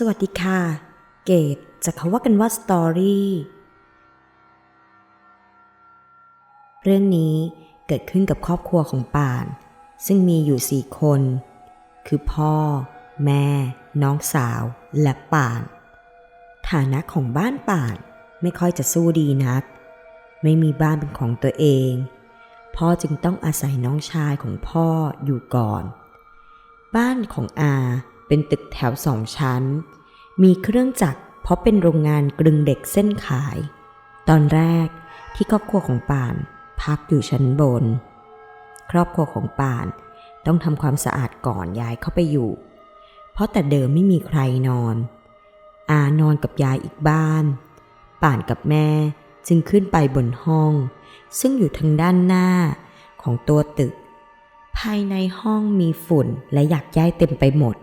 สวัสดีค่ะ เกดจะเขาว่ากันว่าสตอรี่เรื่องนี้เกิดขึ้นกับครอบครัวของป่าน ซึ่งมีอยู่สี่คน คือพ่อ แม่ น้องสาว และป่าน ฐานะของบ้านป่านไม่ค่อยจะสู้ดีนัก ไม่มีบ้านเป็นของตัวเอง พ่อจึงต้องอาศัยน้องชายของพ่ออยู่ก่อน บ้านของอา เป็นตึกแถวสองชั้น มีเครื่องจักรเพราะเป็นโรงงานกลึงเด็กเส้นขาย ตอนแรกที่ครอบครัวของป่านพักอยู่ชั้นบน ครอบครัวของป่านต้องทำความสะอาดก่อนย้ายเข้าไปอยู่ เพราะแต่เดิมไม่มีใครนอน อานอนกับยายอีกบ้าน ป่านกับแม่จึงขึ้นไปบนห้อง ซึ่งอยู่ทางด้านหน้าของตัวตึก ภายในห้องมีฝุ่นและหยักย้ายเต็มไปหมด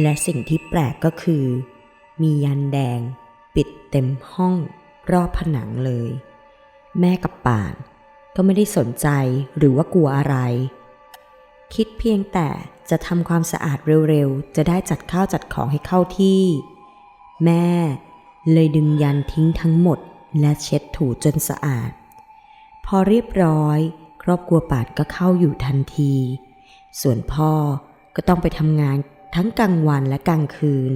และสิ่งที่แปลกก็คือ มียันแดง ปิดเต็มห้องรอบผนังเลย แม่กับป่าน ก็ไม่ได้สนใจหรือว่ากลัวอะไร คิดเพียงแต่จะทำความสะอาดเร็วๆ จะได้จัดข้าวจัดของให้เข้าที่ แม่เลยดึงยันทิ้งทั้งหมด และเช็ดถูจนสะอาด พอเรียบร้อย ครอบครัวป่านก็เข้าอยู่ทันที ส่วนพ่อก็ต้องไปทำงาน ทั้งกลางวันและกลางคืน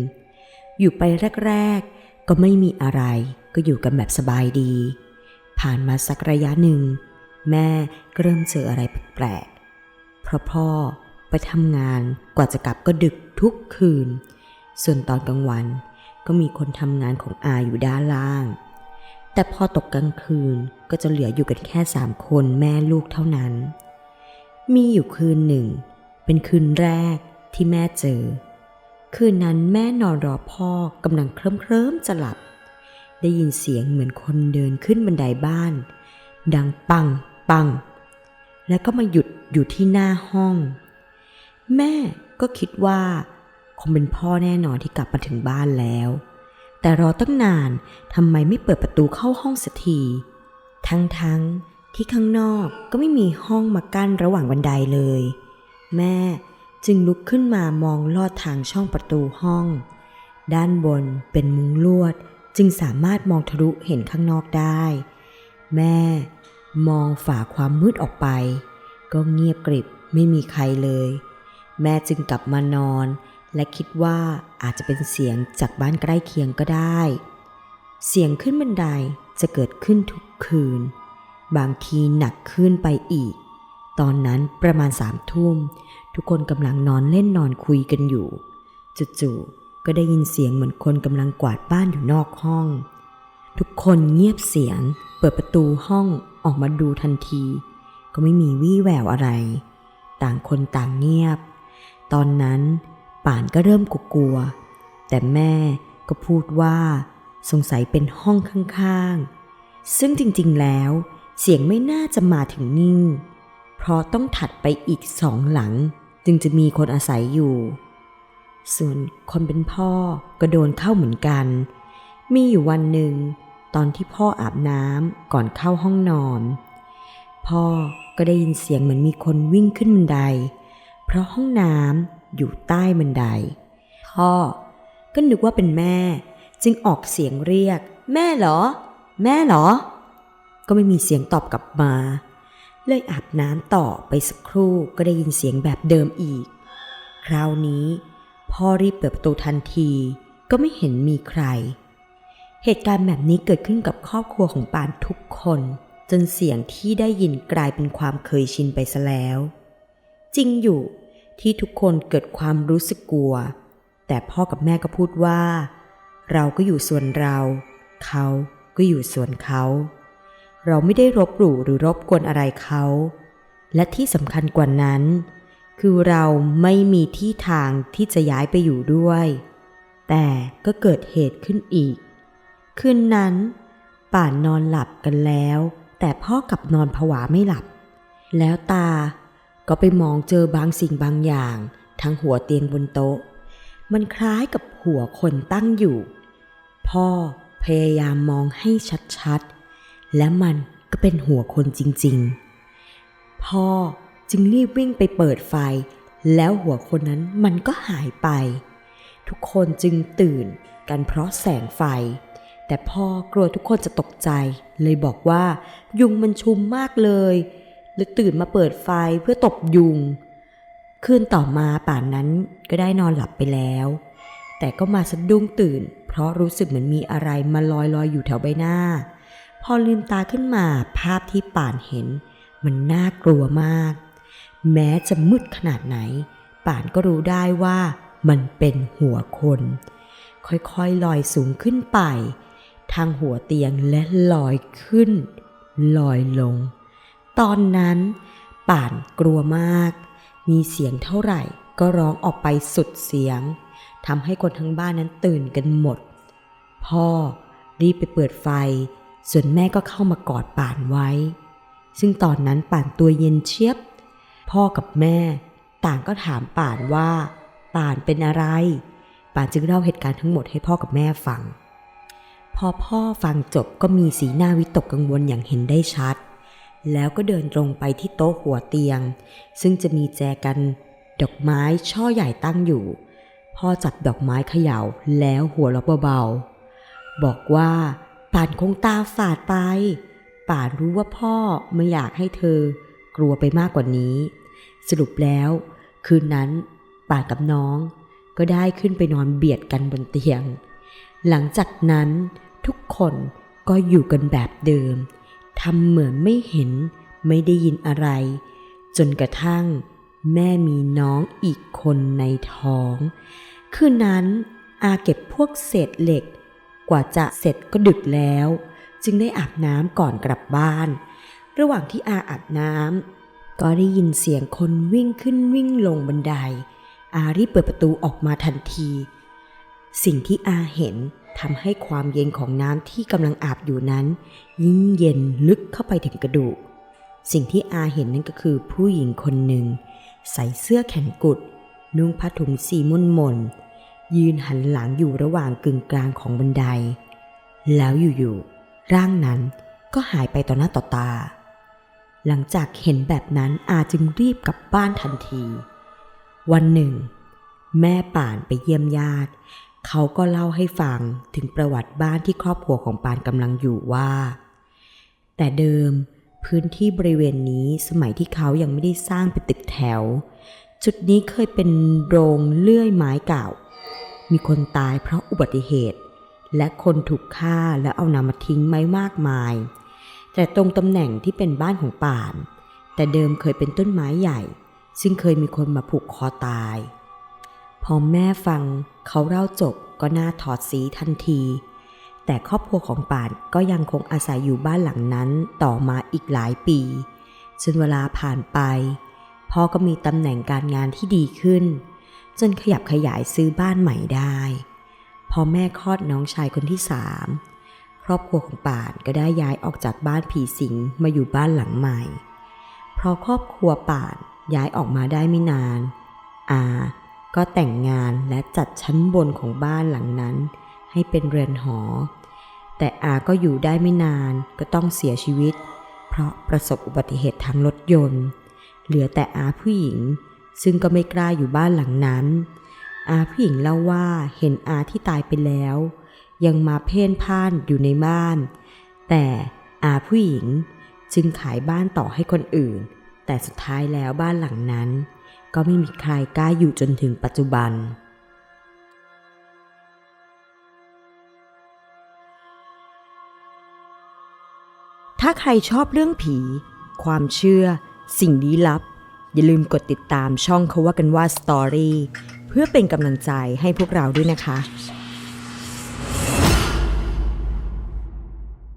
อยู่ไปแรก ๆ ก็ไม่มีอะไร ก็อยู่กันแบบสบายดี ผ่านมาสักระยะหนึ่ง แม่เริ่มเจออะไรแปลกๆ เพราะพ่อไปทำงานกว่าจะกลับก็ดึกทุกคืน ส่วนตอนกลางวันก็มีคนทำงานของอาอยู่ด้านล่าง แต่พอตกกลางคืนก็จะเหลืออยู่กันแค่สามคนแม่ลูกเท่านั้น มีอยู่คืนหนึ่ง เป็นคืนแรก ที่แม่เจอ คืนนั้นแม่นอนรอพ่อกำลังเคลิ้มเคลิ้มจะหลับ ได้ยินเสียงเหมือนคนเดินขึ้นบันไดบ้าน ดังปังปัง แล้วก็มาหยุดอยู่ที่หน้าห้อง แม่ก็คิดว่า คงเป็นพ่อแน่นอนที่กลับมาถึงบ้านแล้ว แต่รอตั้งนานทำไมไม่เปิดประตูเข้าห้องสักที ทั้งๆที่ข้างนอกก็ไม่มีห้องมากั้นระหว่างบันไดเลย แม่ จึงลุกขึ้นมามองลอดทางช่องประตูห้อง ด้านบนเป็นมุ้งลวดจึงสามารถมองทะลุเห็นข้างนอกได้ แม่ มองฝ่าความมืดออกไป ก็เงียบกริบไม่มีใครเลย แม่จึงกลับมานอน และคิดว่าอาจจะเป็นเสียงจากบ้านใกล้เคียงก็ได้ เสียงขึ้นบันไดจะเกิดขึ้นทุกคืน บางทีหนักขึ้นไปอีก ตอนนั้นประมาณสามทุ่ม ทุกคนกำลังนอนเล่นนอนคุยกันอยู่ จู่ๆก็ได้ยินเสียงเหมือนคนกำลังกวาดบ้านอยู่นอกห้อง ทุกคนเงียบเสียง เปิดประตูห้องออกมาดูทันที ก็ไม่มีวี่แววอะไร ต่างคนต่างเงียบ ตอนนั้นป่านก็เริ่มกลัว แต่แม่ก็พูดว่าสงสัยเป็นห้องข้างๆ ซึ่งจริงๆแล้ว เสียงไม่น่าจะมาถึงนี่เพราะต้องถัดไปอีกสองหลัง จึงจะมีคนอาศัยอยู่ ส่วนคนเป็นพ่อก็โดนเข้าเหมือนกัน มีอยู่วันหนึ่ง ตอนที่พ่ออาบน้ำก่อนเข้าห้องนอน พ่อก็ได้ยินเสียงเหมือนมีคนวิ่งขึ้นบันได เพราะห้องน้ำอยู่ใต้บันได พ่อก็นึกว่าเป็นแม่ จึงออกเสียงเรียก แม่เหรอ แม่เหรอ ก็ไม่มีเสียงตอบกลับมา เลยอาบน้ำต่อไปสักครู่ก็ได้ยินเสียงแบบเดิมอีก คราวนี้ พ่อรีบเปิดประตูทันทีก็ไม่เห็นมีใคร เหตุการณ์แบบนี้เกิดขึ้นกับครอบครัวของปานทุกคน จนเสียงที่ได้ยินกลายเป็นความเคยชินไปซะแล้ว จริงอยู่ที่ทุกคนเกิดความรู้สึกกลัว แต่พ่อกับแม่ก็พูดว่า เราก็อยู่ส่วนเรา เขาก็อยู่ส่วนเขา เราไม่ได้รบหลู่หรือรบกวนอะไรเขา และที่สำคัญกว่านั้น คือเราไม่มีที่ทางที่จะย้ายไปอยู่ด้วย แต่ก็เกิดเหตุขึ้นอีก คืนนั้น ป่านนอนหลับกันแล้ว แต่พ่อกับนอนผวาไม่หลับ แล้วตาก็ไปมองเจอบางสิ่งบางอย่าง ทั้งหัวเตียงบนโต๊ะ มันคล้ายกับหัวคนตั้งอยู่ พ่อพยายามมองให้ชัดๆ และมันก็เป็นหัวคนจริงๆ พ่อจึงรีบวิ่งไปเปิดไฟ แล้วหัวคนนั้นมันก็หายไป ทุกคนจึงตื่นกันเพราะแสงไฟ แต่พ่อกลัวทุกคนจะตกใจ เลยบอกว่า ยุงมันชุมมากเลยเลยตื่นมาเปิดไฟเพื่อตบยุง คืนต่อมาป่านนั้นก็ได้นอนหลับไปแล้ว แต่ก็มาสะดุ้งตื่น เพราะรู้สึกเหมือนมีอะไรมาลอยลอยอยู่แถวใบหน้า อลืมตาขึ้นมาภาพที่ป่านเห็น มันน่ากลัวมาก แม้จะมืดขนาดไหน ป่านก็รู้ได้ว่ามันเป็นหัวคน ค่อยๆลอยสูงขึ้นไป ทางหัวเตียงและลอยขึ้น ลอยลง ตอนนั้นป่านกลัวมาก มีเสียงเท่าไหร่ก็ร้องออกไปสุดเสียงทำให้คนทั้งบ้านนั้นตื่นกันหมด พ่อรีบไปเปิดไฟ ส่วนแม่ก็เข้ามากอดป่านไว้ ซึ่งตอนนั้นป่านตัวเย็นเชียบ พ่อกับแม่ ต่างก็ถามป่านว่า ป่านเป็นอะไร ป่านจึงเล่าเหตุการณ์ทั้งหมดให้พ่อกับแม่ฟัง พอพ่อฟังจบก็มีสีหน้าวิตกกังวลอย่างเห็นได้ชัด แล้วก็เดินตรงไปที่โต๊ะหัวเตียง ซึ่งจะมีแจกันดอกไม้ช่อใหญ่ตั้งอยู่ พ่อจับดอกไม้เขย่าแล้วหัวเราะเบาๆบอกว่า ป่านคงตาฝาดไป ป่านรู้ว่าพ่อไม่อยากให้เธอกลัวไปมากกว่านี้ สรุปแล้ว คืนนั้นป่านกับน้อง ก็ได้ขึ้นไปนอนเบียดกันบนเตียง หลังจากนั้นทุกคนก็อยู่กันแบบเดิมทำเหมือนไม่เห็นไม่ได้ยินอะไร จนกระทั่งแม่มีน้องอีกคนในท้อง คืนนั้นอาเก็บพวกเศษเหล็ก กว่าจะเสร็จก็ดึกแล้ว จึงได้อาบน้ำก่อนกลับบ้าน ระหว่างที่อาอาบน้ำก็ได้ยินเสียงคนวิ่งขึ้นวิ่งลงบันได อารีบเปิดประตูออกมาทันที สิ่งที่อาเห็นทำให้ความเย็นของน้ำที่กำลังอาบอยู่นั้น ยิ่งเย็นลึกเข้าไปถึงกระดูก สิ่งที่อาเห็นนั่นก็คือผู้หญิงคนหนึ่ง ใส่เสื้อแขนกุด นุ่งผ้าถุงสีม่นมน ยืนหันหลังอยู่ระหว่างกึ่งกลางของบันได แล้วอยู่ๆร่างนั้นก็หายไปต่อหน้าต่อตา หลังจากเห็นแบบนั้นอาจึงรีบกลับบ้านทันที วันหนึ่ง แม่ป่านไปเยี่ยมญาติ เขาก็เล่าให้ฟังถึงประวัติบ้านที่ครอบครัวของปานกำลังอยู่ว่า แต่เดิมพื้นที่บริเวณนี้สมัยที่เขายังไม่ได้สร้างเป็นตึกแถว จุดนี้เคยเป็นโรงเลื่อยไม้เก่า มีคนตายเพราะอุบัติเหตุ และคนถูกฆ่าและเอานำมาทิ้งไม้มากมาย แต่ตรงตำแหน่งที่เป็นบ้านของป่าน แต่เดิมเคยเป็นต้นไม้ใหญ่ ซึ่งเคยมีคนมาผูกคอตาย พอแม่ฟังเขาเล่าจบก็น่าถอดสีทันที แต่ครอบครัวของป่านก็ยังคงอาศัยอยู่บ้านหลังนั้นต่อมาอีกหลายปีจนเวลาผ่านไปพ่อก็มีตำแหน่งการงานที่ดีขึ้น จนขยับขยายซื้อบ้านใหม่ได้ พอแม่คลอดน้องชายคนที่สามครอบครัวของป่านก็ได้ย้ายออกจากบ้านผีสิงมาอยู่บ้านหลังใหม่ เพราะครอบครัวป่านย้ายออกมาได้ไม่นาน อาก็แต่งงานและจัดชั้นบนของบ้านหลังนั้น ให้เป็นเรือนหอ แต่อาก็อยู่ได้ไม่นานก็ต้องเสียชีวิต เพราะประสบอุบัติเหตุทางรถยนต์ เหลือแต่อาผู้หญิง ซึ่งก็ไม่กล้าอยู่บ้านหลังนั้น อาผู้หญิงเล่าว่าเห็นอาที่ตายไปแล้ว ยังมาเพ่นพ่านอยู่ในบ้าน แต่อาผู้หญิงจึงขายบ้านต่อให้คนอื่น แต่สุดท้ายแล้วบ้านหลังนั้น ก็ไม่มีใครกล้าอยู่จนถึงปัจจุบันถ้าใครชอบเรื่องผี ความเชื่อ สิ่งลี้ลับ อย่าลืมกดติดตามช่องเขาว่ากันว่าสตอรี่เพื่อเป็นกำลังใจให้พวกเราด้วยนะคะ